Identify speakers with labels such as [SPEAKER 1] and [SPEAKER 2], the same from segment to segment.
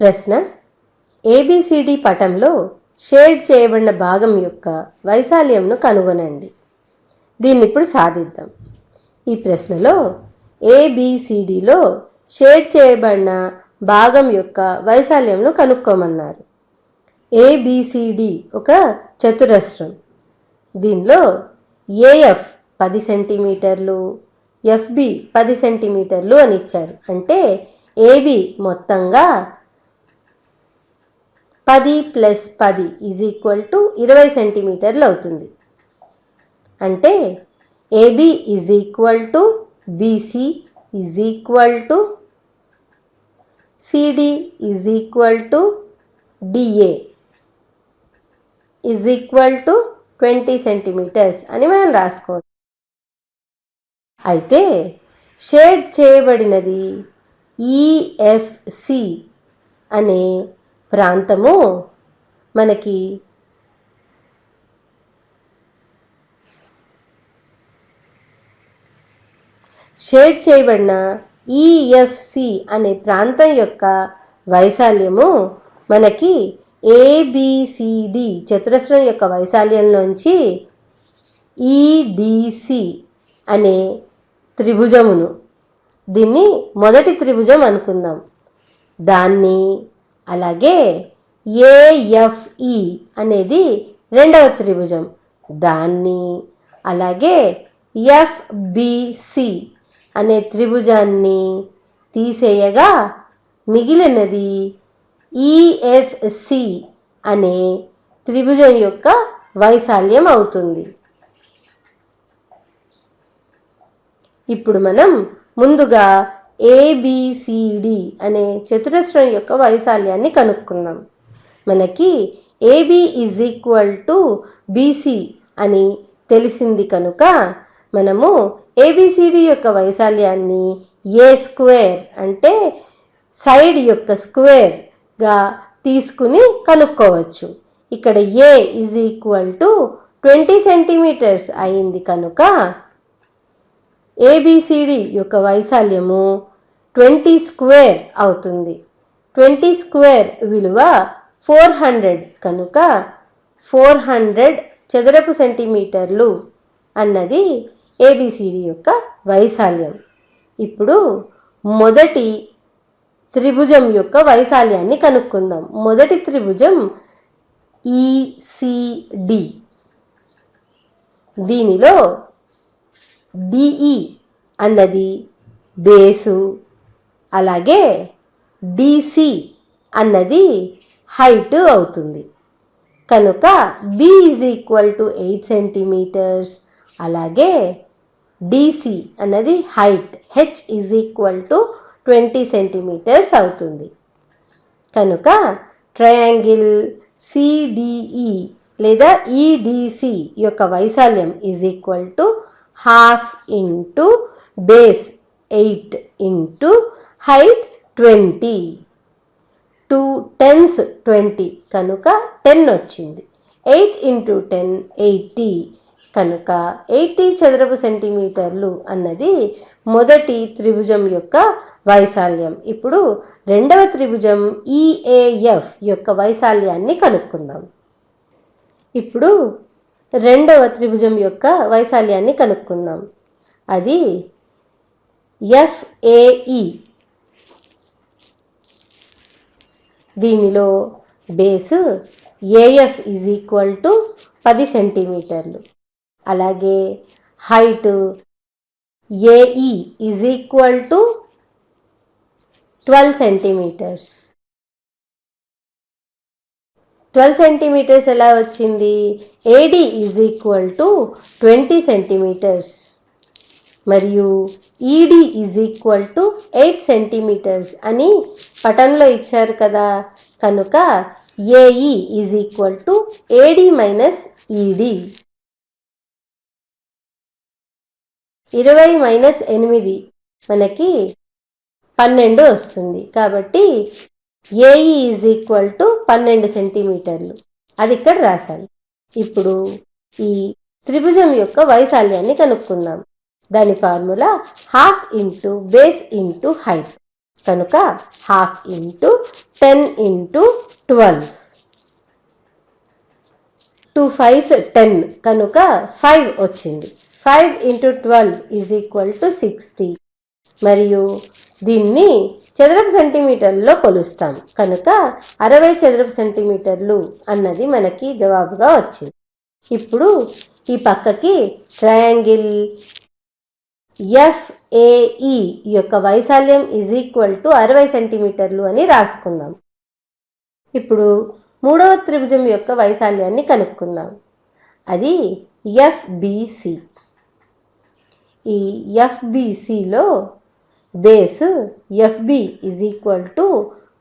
[SPEAKER 1] ప్రశ్న ఏబిసిడి పటంలో షేడ్ చేయబడిన భాగం యొక్క వైశాల్యంను కనుగొనండి. దీన్ని ఇప్పుడు సాధిద్దాం. ఈ ప్రశ్నలో ఏబిసిడిలో షేడ్ చేయబడిన భాగం యొక్క వైశాల్యంను కనుక్కోమన్నారు. ఏబిసిడి ఒక చతురస్రం. దీనిలో ఏఎఫ్ పది సెంటీమీటర్లు ఎఫ్బి పది సెంటీమీటర్లు అని ఇచ్చారు. అంటే ఏబి మొత్తంగా పది ప్లస్ పది ఈజ్ ఈక్వల్ టు ఇరవై సెంటీమీటర్లు అవుతుంది. అంటే AB is equal to BC is equal to CD is equal to DA is equal to twenty centimetres అని మనం రాసుకోవచ్చు అయితే షేడ్ చేయబడినది ఈఎఫ్సి అనే ప్రాంతము మనకి షేడ్ చేయబడిన ఈఎఫ్సి అనే ప్రాంతం యొక్క వైశాల్యము మనకి ఏబిసిడి చతురస్రం యొక్క వైశాల్యంలోంచి ఈడిసి అనే త్రిభుజమును. దీన్ని మొదటి త్రిభుజం అనుకుందాం. దాన్ని అలాగే ఏఎఫ్ఈ అనేది రెండవ త్రిభుజం. దాన్ని అలాగే ఎఫ్బిసి అనే త్రిభుజాన్ని తీసేయగా మిగిలినది ఈఎఫ్సి అనే త్రిభుజం యొక్క వైశాల్యం అవుతుంది. ఇప్పుడు మనం ముందుగా ఏబిసిడి అనే చతురస్రం యొక్క వైశాల్యాన్ని కనుక్కుందాం. మనకి AB is equal to BC అని తెలిసింది కనుక మనము ఏబిసిడి యొక్క వైశాల్యాన్ని ఏ స్క్వేర్ అంటే సైడ్ యొక్క స్క్వేర్గా తీసుకుని కనుక్కోవచ్చు. ఇక్కడ A is equal to twenty centimetres అయింది కనుక ఏబిసిడి యొక్క వైశాల్యము ట్వంటీ స్క్వేర్ అవుతుంది. ట్వంటీ స్క్వేర్ విలువ ఫోర్ హండ్రెడ్ కనుక ఫోర్ హండ్రెడ్ చదరపు సెంటీమీటర్లు అన్నది ఏబిసిడి యొక్క వైశాల్యం. ఇప్పుడు మొదటి త్రిభుజం యొక్క వైశాల్యాన్ని కనుక్కుందాం. మొదటి త్రిభుజం ఈసిడి దీనిలో డిఈ అన్నది బేసు అలాగే డిసి అన్నది హైట్ అవుతుంది. కనుక B is equal to eight centimetres అలాగే డిసి అన్నది height H is equal to twenty centimetres అవుతుంది. కనుక ట్రయాంగిల్ సిడిఈ లేదా ఈడిసి యొక్క వైశాల్యం is equal to half into base eight into height twenty. Two tens twenty కనుక టెన్ వచ్చింది. Eight into ten eighty కనుక ఎయిటీ చదరపు సెంటీమీటర్లు అన్నది మొదటి త్రిభుజం యొక్క వైశాల్యం. ఇప్పుడు రెండవ త్రిభుజం ఈఏఎఫ్ యొక్క వైశాల్యాన్ని కనుక్కుందాం. ఇప్పుడు రెండవ త్రిభుజం యొక్క వైశాల్యాన్ని కనుక్కుందాం. అది ఎఫ్ఏఈ దీనిలో base AF is equal to పది సెంటీమీటర్లు. అలాగే height AE is equal to twelve centimetres. Twelve centimetres ఎలా వచ్చింది? AD is equal to twenty centimetres. మరియు ED is equal to eight centimetres అని పటంలో ఇచ్చారు కదా. కనుక AE is equal to AD minus ED ఇరవై మైనస్ ఎనిమిది మనకి పన్నెండు వస్తుంది. కాబట్టి ఏఈ ఈజ్ ఈక్వల్ టు పన్నెండు సెంటీమీటర్లు అది ఇక్కడ రాశాను ఇప్పుడు ఈ త్రిభుజం యొక్క వైశాల్యాన్ని కనుక్కుందాం. దాని formula half into base into height. కనుక half into ten into twelve. Two fives ten. కనుక ఫైవ్ వచ్చింది. Five into twelve is equal to sixty. మరియు దీన్ని చదరపు సెంటీమీటర్లో కొలుస్తాం. కనుక అరవై చదరపు సెంటీమీటర్లు అన్నది మనకి జవాబుగా వచ్చింది. ఇప్పుడు ఈ పక్కకి ట్రయాంగిల్ ఎఫ్ఏఈ యొక్క వైశాల్యం ఈజ్ ఈక్వల్ టు అరవై సెంటీమీటర్లు అని రాసుకుందాం. ఇప్పుడు మూడవ త్రిభుజం యొక్క వైశాల్యాన్ని కనుక్కుందాం. అది ఎఫ్బిసి ఈ ఎఫ్బిసిలో base FB is equal to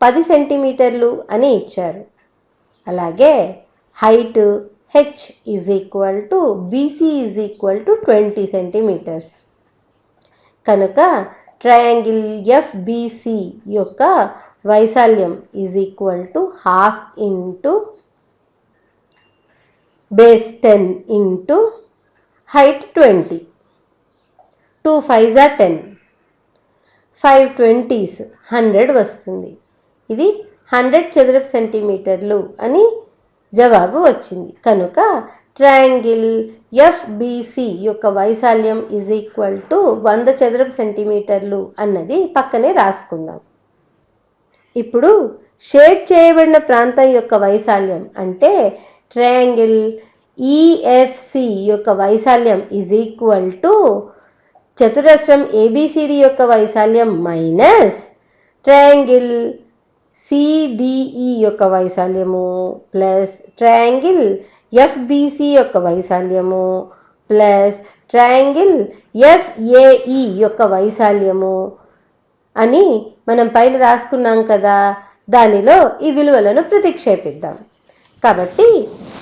[SPEAKER 1] పది సెంటీమీటర్లు అని ఇచ్చారు. అలాగే height H is equal to BC is equal to twenty centimetres. కనుక ట్రయాంగిల్ ఎఫ్బిసి యొక్క వైశాల్యం is equal to half into base ten into height twenty two five జా టెన్ ఫైవ్ ట్వంటీస్ హండ్రెడ్ వస్తుంది. ఇది హండ్రెడ్ చదరపు సెంటీమీటర్లు అని జవాబు వచ్చింది. కనుక ట్రయాంగిల్ ఎఫ్బిసి యొక్క వైశాల్యం ఈజ్ ఈక్వల్ టు వంద చదరపు సెంటీమీటర్లు అన్నది పక్కనే రాసుకుందాం. ఇప్పుడు షేడ్ చేయబడిన ప్రాంతం యొక్క వైశాల్యం అంటే ట్రయాంగిల్ ఈఎఫ్సి యొక్క వైశాల్యం ఈజ్ ఈక్వల్ టు చతురస్రం ఏబిసిడి యొక్క వైశాల్యం మైనస్ ట్రయాంగిల్ సిడిఈ యొక్క వైశాల్యము ప్లస్ ట్రయాంగిల్ ఎఫ్బిసి యొక్క వైశాల్యము ప్లస్ ట్రయాంగిల్ ఎఫ్ఏఈ యొక్క వైశాల్యము అని మనం పైన రాసుకున్నాం కదా దానిలో ఈ విలువలను ప్రతిక్షేపిద్దాం. కాబట్టి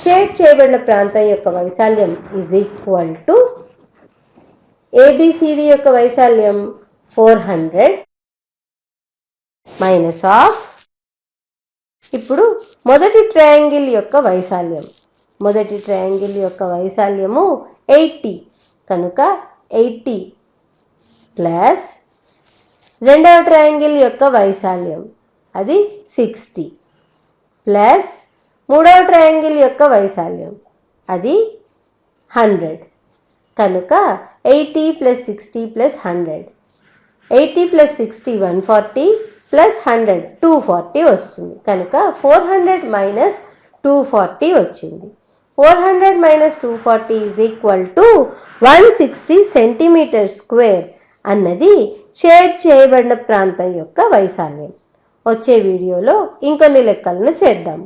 [SPEAKER 1] షేడ్ చేయబడిన ప్రాంతం యొక్క వైశాల్యం ఈజ్ ఈక్వల్ టు ఏబిసిడి యొక్క వైశాల్యం ఫోర్ హండ్రెడ్ మైనస్ ఆఫ్ ఇప్పుడు మొదటి ట్రయాంగిల్ యొక్క వైశాల్యం. మొదటి ట్రయాంగిల్ యొక్క వైశాల్యము ఎయిటీ. కనుక ఎయిటీ ప్లస్ రెండవ ట్రయాంగిల్ యొక్క వైశాల్యం అది సిక్స్టీ. ప్లస్ మూడవ ట్రయాంగిల్ యొక్క వైశాల్యం అది హండ్రెడ్. కనుక eighty plus sixty plus hundred. Eighty plus sixty one forty plus hundred two forty వస్తుంది. కనుక four hundred minus two forty వచ్చింది. Four hundred minus two forty is equal to one sixty centimetre square అన్నది shade చేయబడిన ప్రాంతం యొక్క వైశాల్యం. వచ్చే వీడియోలో ఇంకొన్ని లెక్కలను చేద్దాము